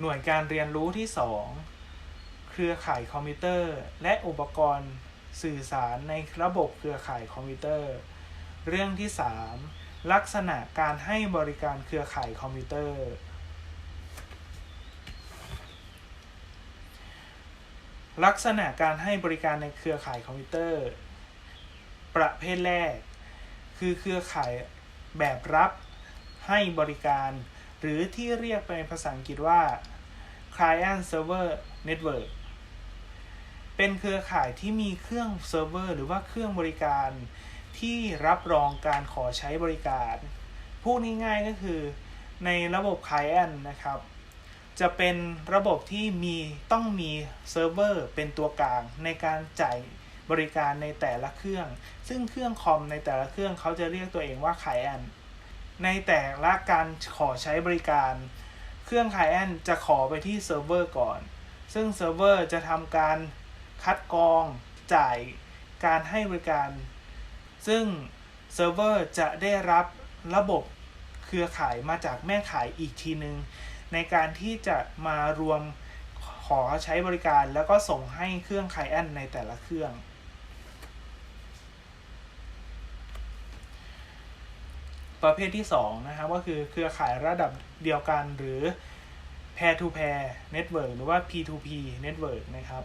หน่วยการเรียนรู้ที่ 2 เครือข่ายคอมพิวเตอร์ และอุปกรณ์สื่อสารในระบบเครือข่ายคอมพิวเตอร์ เรื่องที่ 3 ลักษณะการให้บริการเครือข่ายคอมพิวเตอร์ ลักษณะการให้บริการในเครือข่ายคอมพิวเตอร์ ประเภทแรก คือเครือข่ายแบบรับให้บริการ หรือที่เรียกเป็นภาษาอังกฤษว่า Client Server Network เป็นเครือข่ายที่มีเครื่องเซิร์ฟเวอร์หรือว่าเครื่องบริการที่รับรองการขอใช้บริการ พูดง่ายๆก็คือในระบบ Client นะครับ จะเป็นระบบที่มีต้องมีเซิร์ฟเวอร์เป็นตัวกลางในการจ่ายบริการในแต่ละเครื่อง ซึ่งเครื่องคอมในแต่ละเครื่องเขาจะเรียกตัวเองว่า Client ในแต่ละการขอใช้บริการ เครื่อง Client จะขอไปที่เซิร์ฟเวอร์ก่อน ซึ่งเซิร์ฟเวอร์จะทำการคัดกรองจ่ายการให้บริการ ซึ่งเซิร์ฟเวอร์จะได้รับระบบเครือข่ายมาจากแม่ขายอีกทีหนึงในการที่จะมารวมขอใช้บริการแล้วก็ส่งให้เครื่องไคลแอนในแต่ละเครื่อง ประเภทที่2นะครับก็คือเครือข่ายระดับเดียวกันหรือ pair to pair network หรือว่า P2P network นะครับ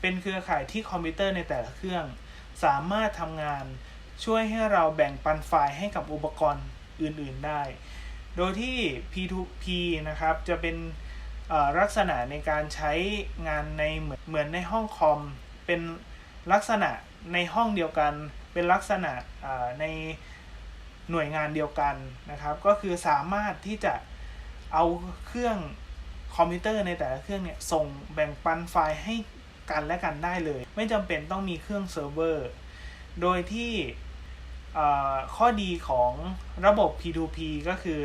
เป็นเครือข่ายที่คอมพิวเตอร์ในแต่ละเครื่อง สามารถทำงานช่วยให้เราแบ่งปันไฟล์ให้กับอุปกรณ์อื่น ๆ ได้ โดยที่ P2P นะครับ จะเป็นลักษณะในการใช้งานในเหมือนเหมือนในห้องคอม เป็นลักษณะในห้องเดียวกัน เป็นลักษณะใน หน่วยงานเดียวกันนะครับ ก็คือสามารถที่จะเอาเครื่องคอมพิวเตอร์ในแต่ละเครื่องเนี่ยส่งแบ่งปันไฟล์ให้กันและกันได้เลย ไม่จำเป็นต้องมีเครื่องเซิร์ฟเวอร์ โดยที่ข้อดีของระบบ P2P ก็คือ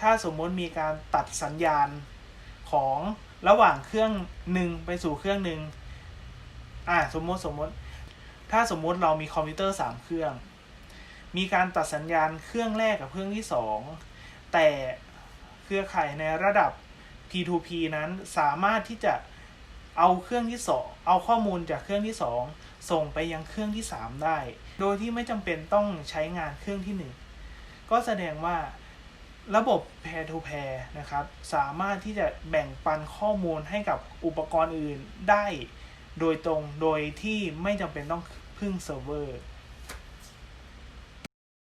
ถ้าสมมติมีการตัดสัญญาณของระหว่างเครื่องหนึ่งไปสู่เครื่องหนึ่งอ่าสมมติสมมติ ถ้าสมมติเรามีคอมพิวเตอร์ 3 เครื่อง มีการตัดสัญญาณเครื่องแรกกับเครื่องที่ 2 แต่เครือข่ายในระดับ P2P นั้นสามารถที่จะเอาเครื่องที่2เอาข้อมูลจากเครื่องที่ 2 ส่งไปยังเครื่องที่ 3 ได้ โดยที่ไม่จำเป็นต้องใช้งานเครื่องที่ 1 ก็แสดงว่าระบบ pair to pair นะครับ สามารถที่จะแบ่งปันข้อมูลให้กับอุปกรณ์อื่นได้ โดยตรงโดยที่ไม่จำเป็นต้องพึ่งเซิร์ฟเวอร์